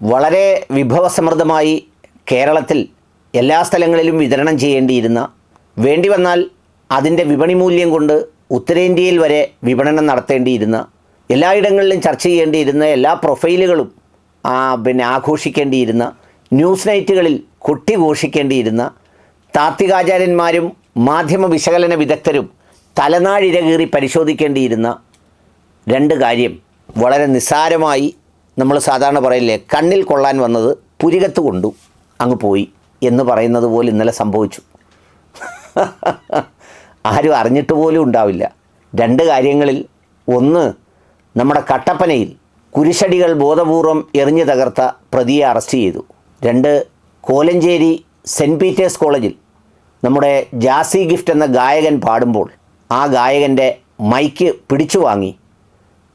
വളരെ വിഭവസമൃദ്ധമായി കേരളത്തിൽ എല്ലാ സ്ഥലങ്ങളിലും വിതരണം ചെയ്യേണ്ടിയിരുന്ന വേണ്ടി വന്നാൽ അതിന്റെ വിപണി മൂല്യം കൊണ്ട് ഉത്തരേന്ത്യയിൽ വരെ വിപണനം നടത്തേണ്ടിയിരുന്ന എല്ലായിടങ്ങളിലും ചർച്ച ചെയ്യേണ്ടിയിരുന്ന എല്ലാ പ്രൊഫൈലുകളും പിന്നെ ആഘോഷിക്കേണ്ടിയിരുന്ന ന്യൂസ് നൈറ്റുകളിൽ കൊട്ടിഘോഷിക്കേണ്ടിയിരുന്ന താത്വികാചാര്യന്മാരും മാധ്യമ വിശകലന വിദഗ്ധരും തലനാഴിരകീറി പരിശോധിക്കേണ്ടിയിരുന്ന രണ്ട് കാര്യം വളരെ നിസ്സാരമായി നമ്മൾ സാധാരണ പറയില്ലേ കണ്ണിൽ കൊള്ളാൻ വന്നത് പുരികത്ത് കൊണ്ടു അങ്ങ് പോയി എന്ന് പറയുന്നത് പോലെ ഇന്നലെ സംഭവിച്ചു. ആരും അറിഞ്ഞിട്ട് പോലും ഉണ്ടാവില്ല. രണ്ട് കാര്യങ്ങളിൽ ഒന്ന് നമ്മുടെ കട്ടപ്പനയിൽ കുരിശടികൾ ബോധപൂർവം എറിഞ്ഞു തകർത്ത പ്രതിയെ അറസ്റ്റ് ചെയ്തു. രണ്ട് കോലഞ്ചേരി സെന്റ് പീറ്റേഴ്സ് കോളേജിൽ നമ്മുടെ ജാസി ഗിഫ്റ്റ് എന്ന ഗായകൻ പാടുമ്പോൾ ആ ഗായകന്റെ മൈക്ക് പിടിച്ചു വാങ്ങി.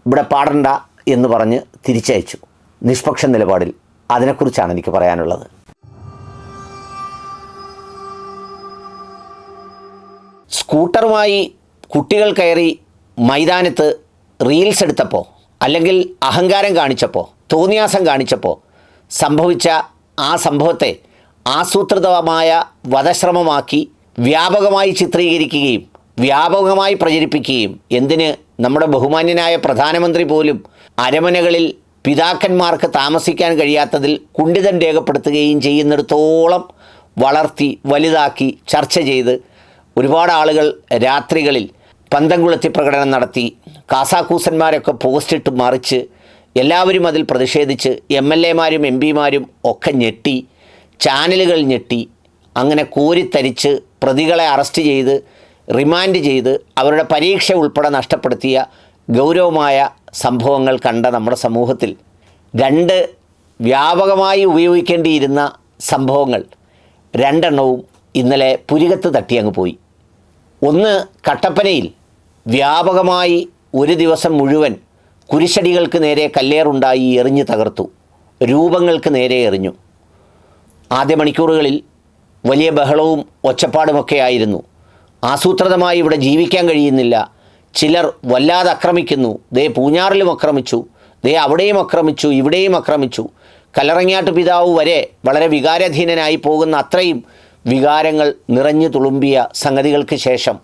ഇവിടെ പാടണ്ട എന്ന് പറഞ്ഞ് തിരിച്ചയച്ചു. നിഷ്പക്ഷ നിലപാടിൽ അതിനെക്കുറിച്ചാണ് എനിക്ക് പറയാനുള്ളത്. സ്കൂട്ടറുമായി കുട്ടികൾ കയറി മൈതാനത്ത് റീൽസ് എടുത്തപ്പോൾ അല്ലെങ്കിൽ അഹങ്കാരം കാണിച്ചപ്പോൾ തോന്നിയാസം കാണിച്ചപ്പോൾ സംഭവിച്ച ആ സംഭവത്തെ ആസൂത്രിതമായ വധശ്രമമാക്കി വ്യാപകമായി ചിത്രീകരിക്കുകയും വ്യാപകമായി പ്രചരിപ്പിക്കുകയും എന്തിന് നമ്മുടെ ബഹുമാന്യനായ പ്രധാനമന്ത്രി പോലും അരമനകളിൽ പിതാക്കന്മാർക്ക് താമസിക്കാൻ കഴിയാത്തതിൽ കുണ്ഠിതം രേഖപ്പെടുത്തുകയും ചെയ്യുന്നിടത്തോളം വളർത്തി വലുതാക്കി ചർച്ച ചെയ്ത് ഒരുപാട് ആളുകൾ രാത്രികളിൽ പന്തംകുളത്തി പ്രകടനം നടത്തി കാസാക്കൂസന്മാരൊക്കെ പോസ്റ്റിട്ട് മറിച്ച് എല്ലാവരും അതിൽ പ്രതിഷേധിച്ച് എം എൽ എമാരും എം പിമാരും ഒക്കെ ഞെട്ടി ചാനലുകൾ ഞെട്ടി അങ്ങനെ കോരിത്തരിച്ച് പ്രതികളെ അറസ്റ്റ് ചെയ്ത് റിമാൻഡ് ചെയ്ത് അവരുടെ പരീക്ഷ ഉൾപ്പെടെ നഷ്ടപ്പെടുത്തിയ ഗൗരവമായ സംഭവങ്ങൾ കണ്ട നമ്മുടെ സമൂഹത്തിൽ രണ്ട് വ്യാപകമായി ഉപയോഗിക്കേണ്ടിയിരുന്ന സംഭവങ്ങൾ രണ്ടെണ്ണവും ഇന്നലെ പുരികത്ത് തട്ടി അങ്ങ് പോയി. ഒന്ന് കട്ടപ്പനയിൽ വ്യാപകമായി ഒരു ദിവസം മുഴുവൻ കുരിശടികൾക്ക് നേരെ കല്ലേറുണ്ടായി എറിഞ്ഞു തകർത്തു. രൂപങ്ങൾക്ക് നേരെ എറിഞ്ഞു. ആദ്യ മണിക്കൂറുകളിൽ വലിയ ബഹളവും ഒച്ചപ്പാടുമൊക്കെ ആയിരുന്നു. ആസൂത്രിതമായി ഇവിടെ ജീവിക്കാൻ കഴിയുന്നില്ല. ചിലർ വല്ലാതെ ആക്രമിക്കുന്നു ദേ പൂഞ്ഞാറിലും ആക്രമിച്ചു ദേ അവിടെയും ആക്രമിച്ചു ഇവിടെയും ആക്രമിച്ചു കലറങ്ങാട്ട് പിതാവ് വരെ വളരെ വികാരാധീനനായി പോകുന്ന അത്രയും വികാരങ്ങൾ നിറഞ്ഞു തുളുമ്പിയ സംഗതികൾക്ക് ശേഷം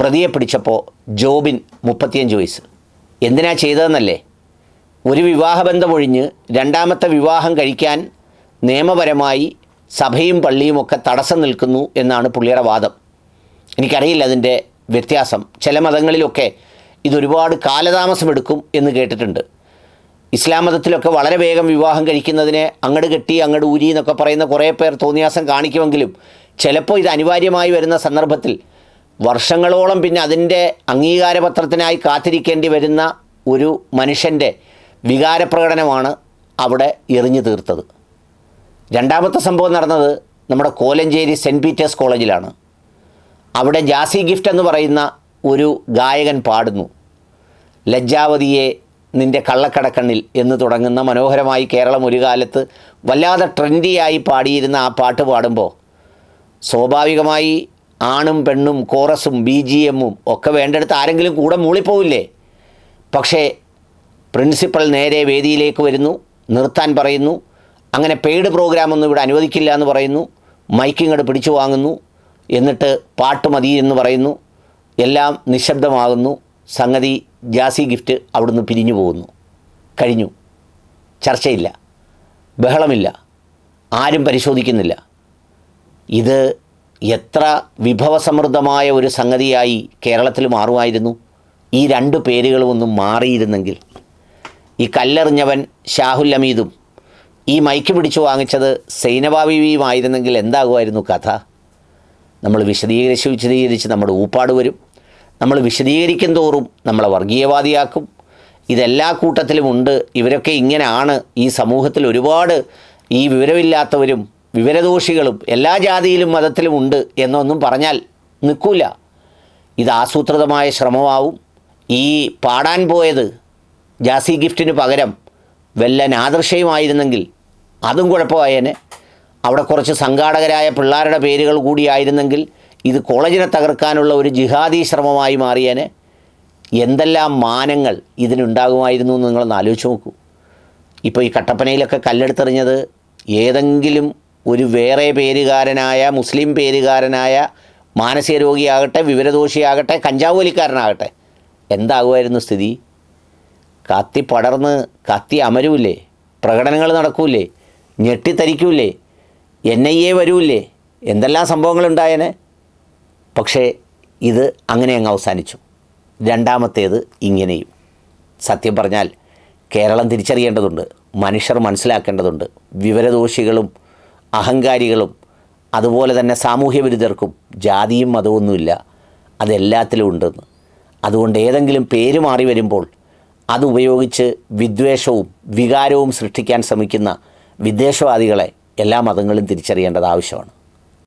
പ്രതിയെ പിടിച്ചപ്പോൾ ജോബിൻ മുപ്പത്തിയഞ്ച് വയസ്സ്. എന്തിനാ ചെയ്തതെന്നല്ലേ? ഒരു വിവാഹബന്ധമൊഴിഞ്ഞ് രണ്ടാമത്തെ വിവാഹം കഴിക്കാൻ നിയമപരമായി സഭയും പള്ളിയുമൊക്കെ തടസ്സം നിൽക്കുന്നു എന്നാണ് പുള്ളിയുടെ വാദം. എനിക്കറിയില്ല അതിന്റെ വ്യത്യാസം. ചില മതങ്ങളിലൊക്കെ ഇതൊരുപാട് കാലതാമസമെടുക്കും എന്ന് കേട്ടിട്ടുണ്ട്. ഇസ്ലാം മതത്തിലൊക്കെ വളരെ വേഗം വിവാഹം കഴിക്കുന്നതിനെ അങ്ങട് കെട്ടി അങ്ങട് ഊരി എന്നൊക്കെ പറയുന്ന കുറേ പേർ തോന്നിയാസം കാണിക്കുമെങ്കിലും ചിലപ്പോൾ ഇത് അനിവാര്യമായി വരുന്ന സന്ദർഭത്തിൽ വർഷങ്ങളോളം പിന്നെ അതിന്റെ അംഗീകാരപത്രത്തിനായി കാത്തിരിക്കേണ്ടി വരുന്ന ഒരു മനുഷ്യന്റെ വികാരപ്രകടനമാണ് അവിടെ എറിഞ്ഞു തീർത്തത്. രണ്ടാമത്തെ സംഭവം നടന്നത് നമ്മുടെ കോലഞ്ചേരി സെന്റ് പീറ്റേഴ്സ് കോളേജിലാണ്. അവിടെ ജാസി ഗിഫ്റ്റ് എന്ന് പറയുന്ന ഒരു ഗായകൻ പാടുന്നു. ലജ്ജാവതിയെ നിന്റെ കള്ളക്കടക്കണ്ണിൽ എന്ന് തുടങ്ങുന്ന മനോഹരമായി കേരളം ഒരു കാലത്ത് വല്ലാതെ ട്രെൻഡിയായി പാടിയിരുന്ന ആ പാട്ട് പാടുമ്പോൾ സ്വാഭാവികമായി ആണും പെണ്ണും കോറസും ബി ജി എമ്മും ഒക്കെ വേണ്ടെടുത്ത് ആരെങ്കിലും കൂടെ മൂളിപ്പോവില്ലേ? പക്ഷേ പ്രിൻസിപ്പൽ നേരെ വേദിയിലേക്ക് വരുന്നു നിർത്താൻ പറയുന്നു അങ്ങനെ പെയ്ഡ് പ്രോഗ്രാമൊന്നും ഇവിടെ അനുവദിക്കില്ല എന്ന് പറയുന്നു മൈക്കിങ്ങോട് പിടിച്ചു വാങ്ങുന്നു എന്നിട്ട് പാട്ട് മതി എന്ന് പറയുന്നു. എല്ലാം നിശബ്ദമാകുന്നു. സംഗതി ജാസി ഗിഫ്റ്റ് അവിടുന്ന് പിരിഞ്ഞു പോകുന്നു. കഴിഞ്ഞു. ചർച്ചയില്ല. ബഹളമില്ല. ആരും പരിശോധിക്കുന്നില്ല. ഇത് എത്ര വിഭവസമൃദ്ധമായ ഒരു സംഗതിയായി കേരളത്തിൽ മാറുമായിരുന്നു. ഈ രണ്ട് പേരുകളുമൊന്നും മാറിയിരുന്നെങ്കിൽ. ഈ കല്ലെറിഞ്ഞവൻ ഷാഹുൽ അമീദും ഈ മൈക്ക് പിടിച്ചു വാങ്ങിച്ചത് സൈനബാബിയുമായിരുന്നെങ്കിൽ എന്താകുമായിരുന്നു കഥ? നമ്മൾ വിശദീകരിച്ച് വിശദീകരിച്ച് നമ്മുടെ ഊപ്പാട് വരും. നമ്മൾ വിശദീകരിക്കും തോറും നമ്മളെ വർഗീയവാദിയാക്കും. ഇതെല്ലാ കൂട്ടത്തിലും ഉണ്ട്. ഇവരൊക്കെ ഇങ്ങനെയാണ് ഈ സമൂഹത്തിൽ ഒരുപാട് ഈ വിവരമില്ലാത്തവരും വിവരദോഷികളും എല്ലാ ജാതിയിലും മതത്തിലും ഉണ്ട് എന്നൊന്നും പറഞ്ഞാൽ നിൽക്കൂല. ഇത് ആസൂത്രിതമായ ശ്രമമാവും. ഈ പാടാൻ പോയത് ജാസി ഗിഫ്റ്റിന് പകരം വല്ല നാദൃശ്യമായിരുന്നെങ്കിൽ അതും കുഴപ്പമായേനെ. അവിടെ കുറച്ച് സംഘാടകരായ പിള്ളേരുടെ പേരുകൾ കൂടിയായിരുന്നെങ്കിൽ ഇത് കോളേജിനെ തകർക്കാനുള്ള ഒരു ജിഹാദി ശ്രമമായി മാറിയേനെ. എന്തെല്ലാം മാനങ്ങൾ ഇതിനുണ്ടാകുമായിരുന്നു എന്ന് നിങ്ങളൊന്ന് ആലോചിച്ച് നോക്കൂ. ഇപ്പോൾ ഈ കട്ടപ്പനയിലൊക്കെ കല്ലെടുത്തെറിഞ്ഞത് ഏതെങ്കിലും ഒരു വേറെ പേരുകാരനായ മുസ്ലിം പേരുകാരനായ മാനസിക രോഗിയാകട്ടെ വിവരദോഷിയാകട്ടെ കഞ്ചാവ് വലിക്കാരനാകട്ടെ എന്താകുമായിരുന്നു സ്ഥിതി? കത്തി പടർന്ന് കത്തി അമരൂല്ലേ? പ്രകടനങ്ങൾ നടക്കൂലേ ഞെട്ടിത്തരിക്കൂലേ എൻ ഐ എ വരൂല്ലേ? എന്തെല്ലാം സംഭവങ്ങളുണ്ടായേനെ? പക്ഷേ ഇത് അങ്ങനെ അങ്ങ് അവസാനിച്ചു. രണ്ടാമത്തേത് ഇങ്ങനെയും. സത്യം പറഞ്ഞാൽ കേരളം തിരിച്ചറിയേണ്ടതുണ്ട് മനുഷ്യർ മനസ്സിലാക്കേണ്ടതുണ്ട് വിവരദോഷികളും അഹങ്കാരികളും അതുപോലെ തന്നെ സാമൂഹ്യ വിരുദ്ധർക്കും ജാതിയും മതമൊന്നുമില്ല അതെല്ലാത്തിലും ഉണ്ടെന്ന്. അതുകൊണ്ട് ഏതെങ്കിലും പേര് മാറി വരുമ്പോൾ അതുപയോഗിച്ച് വിദ്വേഷവും വികാരവും സൃഷ്ടിക്കാൻ ശ്രമിക്കുന്ന വിദ്വേഷവാദികളെ എല്ലാ മതങ്ങളും തിരിച്ചറിയേണ്ടത് ആവശ്യമാണ്.